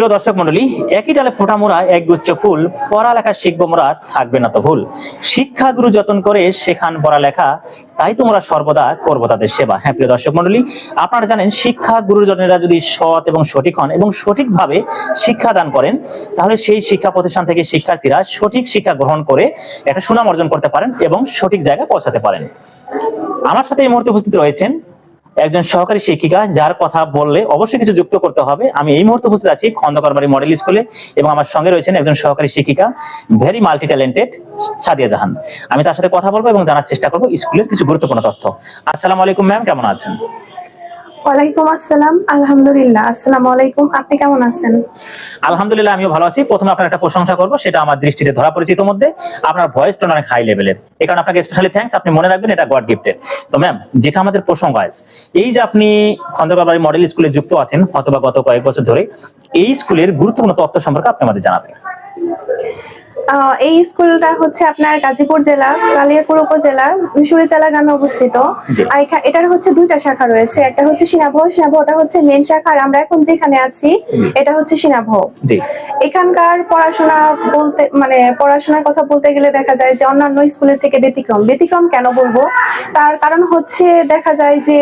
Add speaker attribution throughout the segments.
Speaker 1: প্রিয় দর্শক মন্ডলী, একই ডালে ফোটা মোড়া এক গুচ্ছ ফুল, পড়ালেখা শিখব মোরা, থাকবে না তো ভুল। শিক্ষা গুরু যতন করে শেখান পড়ালেখা, তাই তোমরা সর্বদা করব তাদের সেবা। হ্যাঁ প্রিয় দর্শক মন্ডলী, আপনারা জানেন শিক্ষা গুরুজনেরা যদি সৎ এবং সঠিক হন এবং সঠিকভাবে শিক্ষা দান করেন, তাহলে সেই শিক্ষা প্রতিষ্ঠান থেকে শিক্ষার্থীরা সঠিক শিক্ষা গ্রহণ করে একটা সুনাম অর্জন করতে পারেন এবং সঠিক জায়গায় পৌঁছাতে পারেন। আমার সাথে এই মুহূর্তে উপস্থিত রয়েছেন একজন সহকারী শিক্ষিকা যার কথা বললে অবশ্যই কিছু যুক্ত করতে হবে। আমি এই মুহূর্তে উপস্থিত আছি খন্দকার বাড়ি মডেল স্কুলে এবং আমার সঙ্গে রয়েছেন একজন সহকারী শিক্ষিকা very multi talented Sadia Jahan. আমি তার সাথে কথা বলব এবং জানার চেষ্টা করব স্কুলের কিছু গুরুত্বপূর্ণ তথ্য। আসসালামু আলাইকুম ম্যাম, কেমন আছেন?
Speaker 2: ওয়ালাইকুম আসসালাম, আলহামদুলিল্লাহ। আসসালামু আলাইকুম, আপনি কেমন আছেন?
Speaker 1: আলহামদুলিল্লাহ, আমিও ভালো আছি। প্রথমে আপনার একটা প্রশংসা করব, সেটা আমার দৃষ্টিতে ধরা পড়েছে মধ্যে আপনার ভয়েস টোন অনেক হাই লেভেলের এই কারণে আপনাকে স্পেশালি থ্যাঙ্কস আপনি মনে রাখবেন এটা গড গিফটেড তো ম্যাম যেটা আমাদের প্রসঙ্গ আজ এই যে আপনি খন্দকার বাড়ি মডেল স্কুলে যুক্ত আছেন, অথবা গত কয়েক বছর ধরে, এই স্কুলের গুরুত্বপূর্ণ তথ্য সম্পর্কে আপনি আমাদের জানাবেন।
Speaker 2: এই স্কুলটা হচ্ছে আপনার গাজীপুর জেলা কালিয়াপুর উপজেলা মিশুরিচালা গ্রামে অবস্থিত। আর এটার হচ্ছে দুইটা শাখা রয়েছে। একটা হচ্ছে সিনাভহ সিনাভহ ওটা হচ্ছে মেন শাখা। আর আমরা এখন যেখানে আছি এটা হচ্ছে সিনাভহ এখানকার পড়াশোনা বলতে মানে পড়াশোনার কথা বলতে গেলে দেখা যায় যে অন্যান্য স্কুলের থেকে ব্যতিক্রম। ব্যতিক্রম কেন বলব? তার কারণ হচ্ছে দেখা যায় যে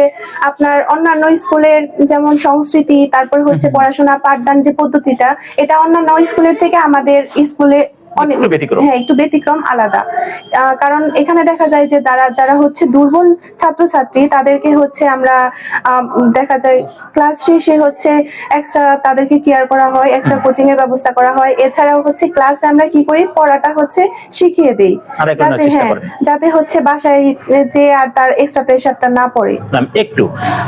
Speaker 2: আপনার অন্যান্য স্কুলের যেমন সংস্কৃতি তারপর হচ্ছে পড়াশোনা পাঠদান যে পদ্ধতিটা এটা অন্যান্য স্কুলের থেকে আমাদের স্কুলে অনেক
Speaker 1: ব্যতিক্রম।
Speaker 2: হ্যাঁ একটু ব্যতিক্রম আলাদা। কারণ এখানে দেখা যায় যে যারা যারা হচ্ছে দুর্বল ছাত্রছাত্রী তাদেরকে হচ্ছে আমরা দেখা যায় ক্লাস শেষে হচ্ছে এক্সট্রা তাদেরকে কেয়ার করা হয় এক্সট্রা কোচিং এর ব্যবস্থা করা হয়। এছাড়াও হচ্ছে ক্লাসে আমরা কি করি? পড়াটা হচ্ছে শিখিয়ে দেই। যাতে হ্যাঁ যাতে হচ্ছে বাসায় যে আর তার এক্সট্রা প্রেশারটা না পড়ে।
Speaker 1: একটু।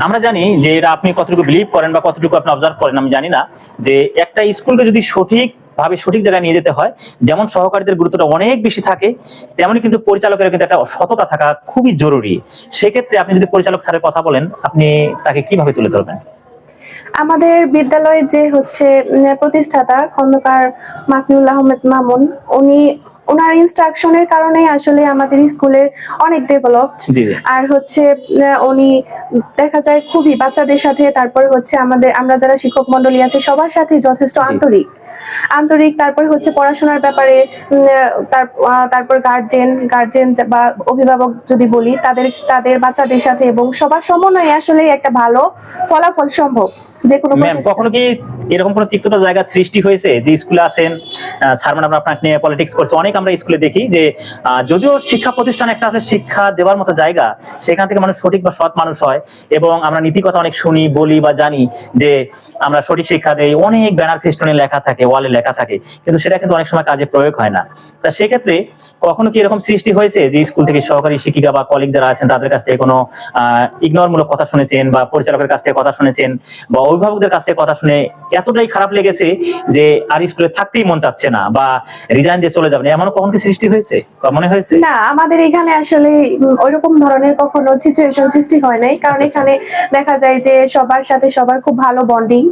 Speaker 1: আমরা জানি যে এটা আপনি কতটুকু বিলিভ করেন বা কতটুকু আপনি অবজার্ভ করেন আমি জানি না। যে একটা স্কুলকে যদি সঠিক ভাবে সঠিক জায়গায় নিয়ে যেতে হয়। যেমন সহকারীদের গুরুত্বটা অনেক বেশি থাকে তেমনই কিন্তু পরিচালকের কিন্তু একটা সততা থাকা খুবই জরুরি। সেক্ষেত্রে আপনি যদি পরিচালক স্যারের কথা বলেন, আপনি তাকে কীভাবে তুলে ধরবেন?
Speaker 2: আমাদের বিদ্যালয়ের যে হচ্ছে প্রতিষ্ঠাতা খন্দকার মাকিউল আহমেদ মামুন, উনি ওনার ইনস্ট্রাকশনের কারণে আসলে আমাদের স্কুলের অনেক ডেভেলপড আর হচ্ছে উনি দেখা যায় খুবই বাচ্চাদের সাথে তারপর হচ্ছে আমাদের আমরা যারা শিক্ষক মন্ডলী আছে সবার সাথে যথেষ্ট আন্তরিক। আন্তরিক তারপর হচ্ছে পড়াশোনার ব্যাপারে তারপর গার্জেন গার্জেন বা অভিভাবক যদি বলি তাদের তাদের বাচ্চাদের সাথে এবং সবার সমন্বয়ে আসলে একটা ভালো ফলাফল সম্ভব। যে কোনো
Speaker 1: কখনো কি এরকম কোনো তিক্ততা জায়গা সৃষ্টি হয়েছে যে স্কুলে আছেন? স্যার ম্যাডাম আপনাকে নিয়ে পলিটিক্স করছে। অনেক আমরা স্কুলে দেখি যে যদিও শিক্ষা প্রতিষ্ঠান একটা আসলে শিক্ষা দেওয়ার মতো জায়গা, সেখান থেকে মানুষ সঠিক বা সৎ মানুষ হয় এবং আমরা নীতি কথা অনেক শুনি, বলি বা জানি যে আমরা সঠিক শিক্ষা দেই। অনেক ব্যানার খ্রিস্টনে লেখা থাকে, ওয়ালে লেখা থাকে, কিন্তু সেটা কিন্তু অনেক সময় কাজে প্রয়োগ হয় না। তা সেক্ষেত্রে কখনো কি এরকম সৃষ্টি হয়েছে যে স্কুল থেকে সহকারী শিক্ষিকা বা কলিগ যারা আছেন, তাদের কাছ থেকে কোনো ইগনোর মূলক কথা শুনেছেন বা পরিচালকের কাছ থেকে কথা শুনেছেন বা অভিভাবকদের কাছ থেকে কথা শুনে এতটাই খারাপ লেগেছে যে আর স্কুলে থাকতেই মন চাচ্ছে না বা রিজাইন দিয়ে চলে যাবেন এমন কখন কি সৃষ্টি হয়েছে বা মনে হয়েছে?
Speaker 2: না আমাদের এখানে আসলে ওইরকম ধরনের কখনো সিচুয়েশন সৃষ্টি হয় নাই। কারণ
Speaker 1: আচ্ছা,
Speaker 2: এখানে দেখা যায় যে সবার সাথে সবার খুব ভালো বন্ডিং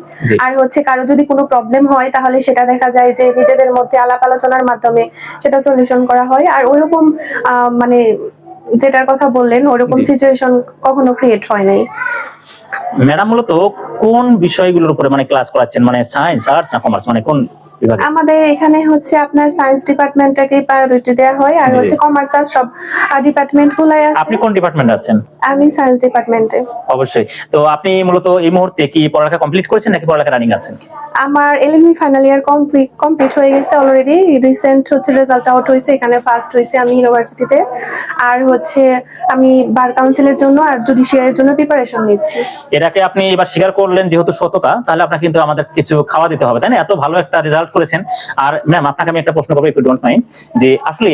Speaker 2: আর হচ্ছে কারও যদি কোনো প্রবলেম হয় তাহলে সেটা দেখা যায় যে নিজেদের মধ্যে আলাপ আলোচনার মাধ্যমে সেটা সলিউশন করা হয়। আর ওইরকম মানে যেটার কথা বললেন ওইরকম
Speaker 1: জি।
Speaker 2: সিচুয়েশন কখনো ক্রিয়েট হয় নাই।
Speaker 1: ম্যাডাম মূলত কোন বিষয়গুলোর উপরে মানে ক্লাস করাচ্ছেন? মানে সায়েন্স আর্টস না কমার্স মানে কোন
Speaker 2: আমাদের এখানে হচ্ছে আপনার সায়েন্স ডিপার্টমেন্টটাকে প্রায়োরিটি দেওয়া হয় আর হচ্ছে কমার্স আর সব ডিপার্টমেন্ট গুলাই
Speaker 1: আপনি কোন ডিপার্টমেন্টে আছেন?
Speaker 2: আমি সায়েন্স ডিপার্টমেন্টে
Speaker 1: অবশ্যই। তো আপনি মূলত এই মুহূর্তে কি পড়ালেখা কমপ্লিট করেছেন নাকি পড়ালেখা রানিং আছেন?
Speaker 2: আমার LME final year complete complete হয়ে গেছে অলরেডি রিসেন্ট হচ্ছে রেজাল্ট আউট হয়েছে এখানে ফার্স্ট হয়েছে আমি ইউনিভার্সিটিতে আর হচ্ছে আমি বার কাউন্সিলের জন্য আর জুডিশিয়ারের জন্য প্রিপারেশন নিচ্ছি।
Speaker 1: এটাকে আপনি এবার স্বীকার করলেন যেহেতু সততা তাহলে আপনাকে কিন্তু আমাদের কিছু খাওয়া দিতে হবে তাই না? এত ভালো একটা রেজাল্ট করেছেন। আর ম্যাম আপনাকে আমি একটা প্রশ্ন করব একটু ডোন্ট মাইন্ড যে আসলে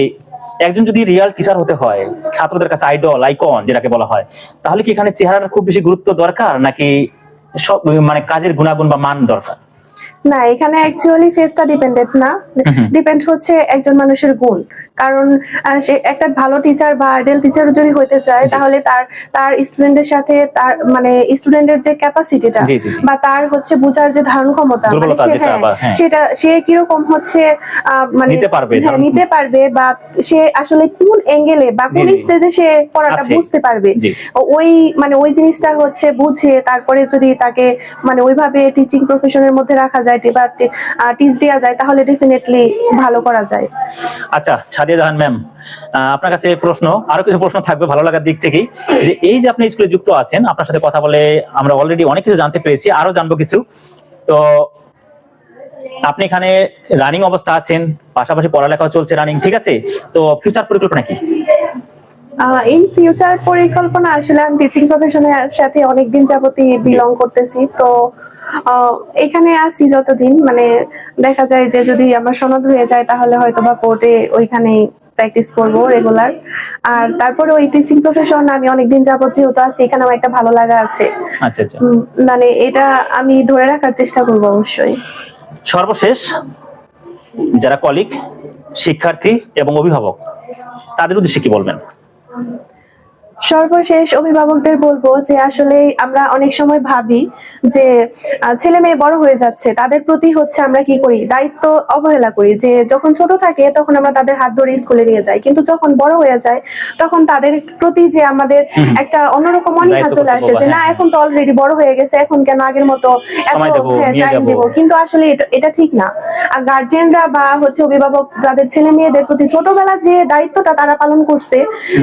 Speaker 1: একজন যদি রিয়াল টিচার হতে হয়, ছাত্রদের কাছে আইডল আইকন যেটাকে বলা হয়, তাহলে কি এখানে চেহারাটা খুব বেশি গুরুত্ব দরকার? নাকি সব মানে কাজের গুণাগুণ বা মান দরকার?
Speaker 2: না এখানে অ্যাকচুয়ালি ফেসটা ডিপেন্ডেন্ট না। ডিপেন্ড হচ্ছে একজন মানুষের গুণ। কারণ সে একটা ভালো টিচার বা আইডল টিচার যদি হইতে চায় তাহলে তার তার স্টুডেন্টের সাথে তার মানে স্টুডেন্টের যে ক্যাপাসিটিটা। বা তার হচ্ছে বোঝার যে ধারণ ক্ষমতা মানে হ্যাঁ,
Speaker 1: হ্যাঁ।
Speaker 2: সেটা সে কীরকম হচ্ছে মানে
Speaker 1: নিতে পারবে,
Speaker 2: হ্যাঁ পারবে বা সে আসলে কোন অ্যাঙ্গেলে বা কোন। স্টেজে সে পড়াটা বুঝতে পারবে। ওই মানে ওই জিনিসটা হচ্ছে বুঝে তারপরে যদি তাকে মানে ওইভাবে টিচিং প্রফেশনের মধ্যে রাখা যায় যায়, বা টিচ দেওয়া যায়, তাহলে ডেফিনেটলি ভালো করা যায়।
Speaker 1: আচ্ছা ছাদিয়া জাহান ম্যাম আপনার কাছে প্রশ্ন, আরও কিছু প্রশ্ন থাকবে ভালো লাগার দিক থেকেই। যে এই যে আপনি স্কুলে যুক্ত আছেন, আপনার সাথে কথা বলে আমরা অলরেডি অনেক কিছু জানতে পেরেছি, আরও জানব কিছু। তো আপনি এখানে রানিং অবস্থা আছেন, পাশাপাশি পড়ালেখাও চলছে রানিং ঠিক আছে? তো ফিউচার পরিকল্পনা কি?
Speaker 2: ইন ফিউচার পরিকল্পনা আসলে আমি টিচিং প্রফেশনের সাথে অনেকদিন যাবতই বিলং করতেছি। তো এখানে আসি যতদিন মানে দেখা যায় যে যদি আমার সনদ হয়ে যায় তাহলে হয়তো বা কোর্টে ওইখানেই প্র্যাকটিস করব রেগুলার আর তারপরে ওই টিচিং প্রফেশন আমি অনেকদিন যাবত যেহেতু আছি এখানে আমার একটা ভালো লাগা আছে।
Speaker 1: আচ্ছা আচ্ছা।
Speaker 2: মানে এটা আমি ধরে রাখার চেষ্টা করব অবশ্যই।
Speaker 1: সর্বশেষ যারা কলিগ শিক্ষার্থী এবং অভিভাবক তাদের উদ্দেশ্যে কি বলবেন? Amén.
Speaker 2: সর্বশেষ অভিভাবকদের বলব যে আসলে আমরা অনেক সময় ভাবি যে ছেলে মেয়ে বড় হয়ে যাচ্ছে তাদের প্রতি হচ্ছে আমরা কি করি? দায়িত্ব অবহেলা করি যে যখন ছোট থাকে তখন আমরা তাদের হাত ধরে স্কুলে নিয়ে যাই কিন্তু যখন বড় হয়ে যায় তখন তাদের প্রতি যে আমাদের একটা অন্যরকম অনীহা চলে আসে যে না
Speaker 1: হ্যাঁ।
Speaker 2: এখন তো অলরেডি বড় হয়ে গেছে এখন কেন আগের মতো টাইম
Speaker 1: যাব।
Speaker 2: দেবো। কিন্তু আসলে এটা- এটা ঠিক না। আর গার্জিয়ানরা বা হচ্ছে অভিভাবক তাদের ছেলে মেয়েদের প্রতি ছোটবেলা যে দায়িত্বটা তারা পালন করছে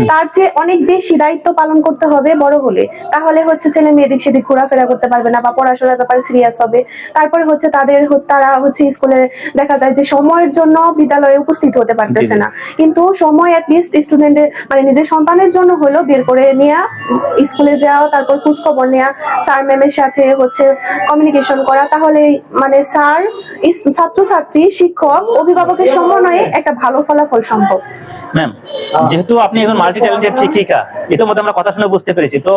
Speaker 2: তার যে অনেক বেশি দায়িত্ব পালন করতে হবে বড় হলে। তাহলে হচ্ছে ছেলে মেয়ে এদিক সেদিক ঘোরাফেরা করতে পারবে না বা পড়াশোনার ব্যাপারে সিরিয়াস হবে। তারপরে হচ্ছে তাদের তারা হচ্ছে স্কুলে দেখা যায় যে সময়ের জন্য বিদ্যালয়ে উপস্থিত হতে পারতেছে। না। কিন্তু সময় অ্যাটলিস্ট স্টুডেন্টের মানে নিজের সন্তানের জন্য হলো বের করে নেওয়া স্কুলে যাওয়া তারপর খোঁজ খবর নেওয়া স্যার ম্যামের সাথে হচ্ছে কমিউনিকেশন করা। তাহলে মানে স্যার ছাত্রছাত্রী শিক্ষক অভিভাবকের সমন্বয়ে একটা ভালো ফলাফল সম্ভব।
Speaker 1: ম্যাম যেহেতু আপনি একজন মাল্টি ট্যালেন্টেড শিক্ষিকা ইতিমধ্যে আমরা কথা শুনে বুঝতে পেরেছি। তো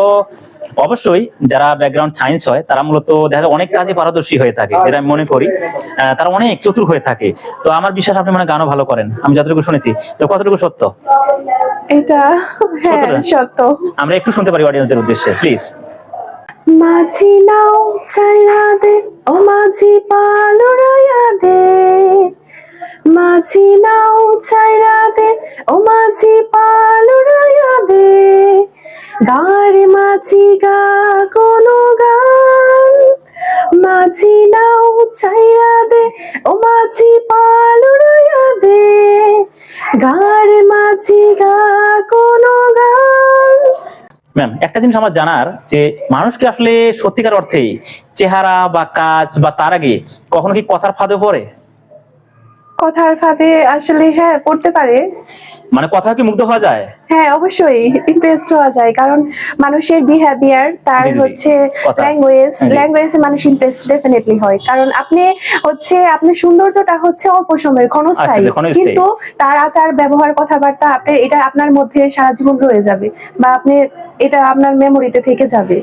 Speaker 1: অবশ্যই যারা ব্যাকগ্রাউন্ড সায়েন্স হয় তারা মূলত দেখা যায় অনেক কাজে পারদর্শী হয়ে থাকে যেটা আমি মনে করি। তারা অনেক চতুর হয়ে থাকে। তো আমার বিশ্বাস আপনি মানে গানও ভালো করেন। আমি যতটুকু শুনেছি। তো কতটুকু সত্য?
Speaker 2: এটা হ্যাঁ সত্য।
Speaker 1: আমরা একটু শুনতে পারি অডিয়েন্সদের উদ্দেশ্যে প্লিজ
Speaker 2: মাঝি নাও চাইরা দে ও মাঝি পালুরাইয়া দে মাঝি নাও চাইরা দে ও মাঝি পালুরাইয়া দে গারে মাঝি গা, কোনো গান। মাঝি নাও চাইরা দে ও মাঝি পালুরাইয়া দে গারে মাঝি গা, কোনো গান।
Speaker 1: ম্যাম একটা জিনিস আমার জানার, যে মানুষকে আসলে সত্যিকার অর্থে চেহারা বা কাজ বা তার আগে কখনো কি কথার ফাঁদে পড়ে?
Speaker 2: কথার ফাঁদে আসলে হ্যাঁ পড়তে পারে।
Speaker 1: মানে কথা কি মুগ্ধ হওয়া যায়?
Speaker 2: হ্যাঁ অবশ্যই ইমপ্রেসড হওয়া যায়। কারণ মানুষের বিহেভিয়ার তার। হচ্ছে। ল্যাঙ্গুয়েজ ল্যাঙ্গুয়েজে মানুষ ইমপ্রেসড ডেফিনেটলি হয়। কারণ আপনি হচ্ছে আপনার সৌন্দর্যটা হচ্ছে অল্প সময়ের
Speaker 1: আচ্ছা, ক্ষণস্থায়ী।
Speaker 2: কিন্তু তার আচার ব্যবহার কথাবার্তা আপনি এটা আপনার মধ্যে সারা জীবন রয়ে যাবে। বা আপনি এটা আপনার মেমোরিতে থেকে যাবে।